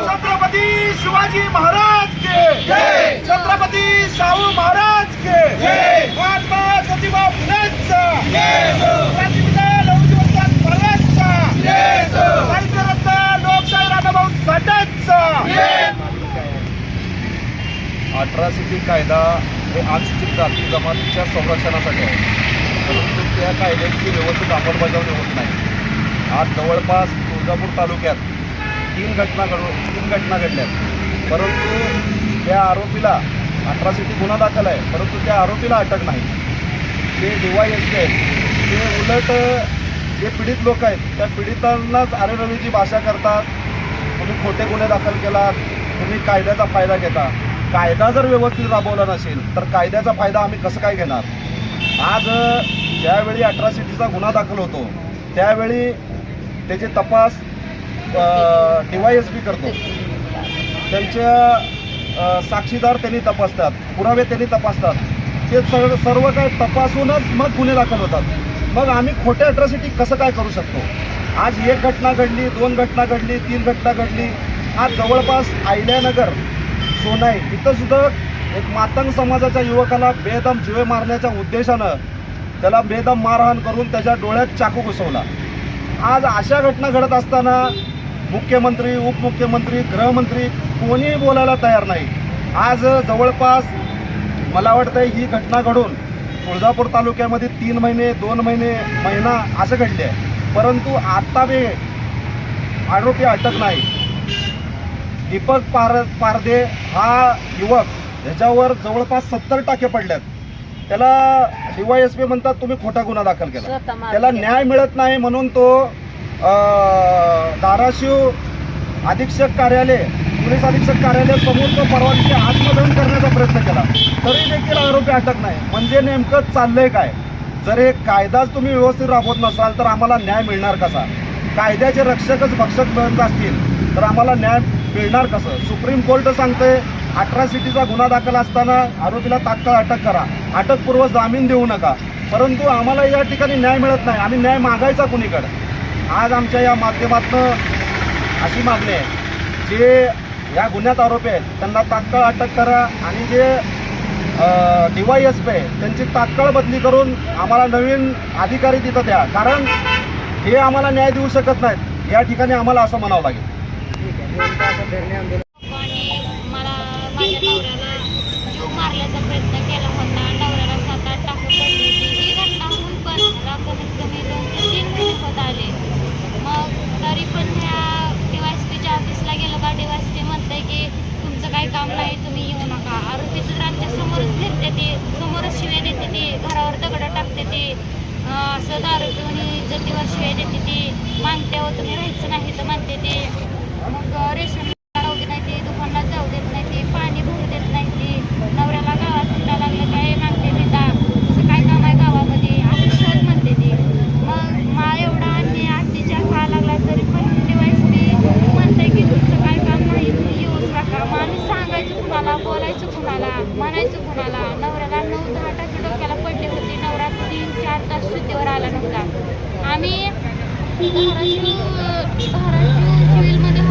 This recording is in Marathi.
छत्रपती शिवाजी महाराज के। छत्रपती शाहू महाराज के। महात्मा ज्योतिबा फुलेंचा। क्रांतिपिता लहुजी फळ्यांचा साहित्यरत्न लोकशाही राधाभाऊ अठरा अठरासिटी कायदा हे आजची जाती जमातीच्या संरक्षणासाठी आहे. परंतु त्या कायद्याची व्यवस्थित अंमलबजावणी होत नाही. आज जवळपास तुळजापूर तालुक्यात तीन घटना घडून तीन घटना घडल्यात परंतु त्या आरोपीला अठरासिटी गुन्हा दाखल आहे. परंतु त्या आरोपीला अटक नाही. ते डी एस आहेत ते उलट जे पीडित लोक आहेत त्या पीडितांनाच अरेरवीची भाषा करतात. तुम्ही खोटे गुन्हे दाखल केलात तुम्ही कायद्याचा फायदा घेता. कायदा जर व्यवस्थित राबवला नसेल तर कायद्याचा फायदा आम्ही कसं काय घेणार? आज ज्यावेळी ज्यावेळी अठरासिटीचा गुन्हा दाखल होतो त्यावेळी त्याचे तपास डी वाय एस पी करतो. त्यांच्या साक्षीदार त्यांनी तपासतात पुरावे त्यांनी तपासतात. ते सगळं सर्व काय तपासूनच मग गुन्हे दाखल होतात. मग आम्ही खोट्या अट्रॉसिटी कसं काय करू शकतो? आज एक घटना घडली दोन घटना घडली तीन घटना घडली. आज जवळपास आयल्यानगर सोनाई इथं सुद्धा एक मातंग समाजाच्या युवकाला बेदम जिवे मारण्याच्या उद्देशानं त्याला बेदम मारहाण करून त्याच्या डोळ्यात चाकू घुसवला. आज अशा घटना घडत असताना मुख्यमंत्री उपमुख्यमंत्री गृहमंत्री कोणीही बोलायला तयार नाही. आज जवळपास मला वाटतं ही घटना घडून तुळजापूर तालुक्यामध्ये तीन महिने दोन महिने महिना असं घडले आहे. परंतु आत्ता बे आरोपी अटक नाही. दीपक पार पारदे हा युवक ह्याच्यावर जवळपास सत्तर टाके पडल्यात त्याला डीवायएसपी म्हणतात तुम्ही खोटा गुन्हा दाखल केला. त्याला. न्याय मिळत नाही म्हणून तो धाराशिव अधीक्षक कार्यालय पोलीस अधीक्षक कार्यालय समोर तो परवा दिवशी आत्मदहन करण्याचा प्रयत्न केला. तरी देखील आरोपी अटक नाही. म्हणजे नेमकं चाललंय काय? जर हे कायदाच तुम्ही व्यवस्थित राबवत नसाल तर आम्हाला न्याय मिळणार कसा? कायद्याचे रक्षकच भक्षक बनत असतील तर आम्हाला न्याय मिळणार कसं? सुप्रीम कोर्ट सांगते अठरा सिटीचा गुन्हा दाखल असताना आरोपीला तात्काळ अटक करा. अटकपूर्व जामीन देऊ नका. परंतु आम्हाला या ठिकाणी न्याय मिळत नाही. आम्ही न्याय मागायचा कुणीकडे? आज आमच्या या माध्यमातनं अशी मागणी आहे. जे या गुन्ह्यात आरोपी आहेत त्यांना तात्काळ अटक करा आणि जे डी वाय एस पी आहे त्यांची तात्काळ बदली करून आम्हाला नवीन अधिकारी तिथं द्या. कारण हे आम्हाला न्याय देऊ शकत नाहीत. या ठिकाणी आम्हाला असं म्हणावं लागेल. माझ्या नवऱ्याला जीव मारल्याचा प्रयत्न केला होता. नवऱ्याला सातात टाकून पडली होती. ही घटना होऊन पण मला कमीत कमी दोन ते तीन महिने होत आले. मग तरी पण ह्या डीवायसपीच्या ऑफिसला गेलं का? डीवायसपी म्हणते की तुमचं काही काम नाही तुम्ही येऊ नका. आरोपी तर आमच्या समोरच फिरते ते. समोरच शिव्या देते ती. घरावर दगडं टाकते ती. असं दारू पिऊन इज्जतीवर शिव्या देते ती. मागते हो तुम्ही राहायचं नाही तर म्हणते ते मग रेशन राहू देत नाही ती दुकानात जाऊ देत नाही ती पाणी भरू देत नाही ती नवऱ्याला गावात हिंडा लागलं काय मागते पिता तुझं काय काम आहे गावामध्ये असं सहज म्हणते ती मग मा एवढा आणि अत्याचार व्हायला लागला तरी पण डिवाईस मी म्हणते की तुमचं काय काम नाही तुम्ही येऊच नका मग आम्ही सांगायचं कुणाला बोलायचं कुणाला म्हणायचं कुणाला नवऱ्याला नऊ दहा टाके डोक्याला पडले होते नवरा तीन चार तास शुद्धीवर आला नव्हता. आम्ही धाराशिव धाराशिव सिव्हिलमध्ये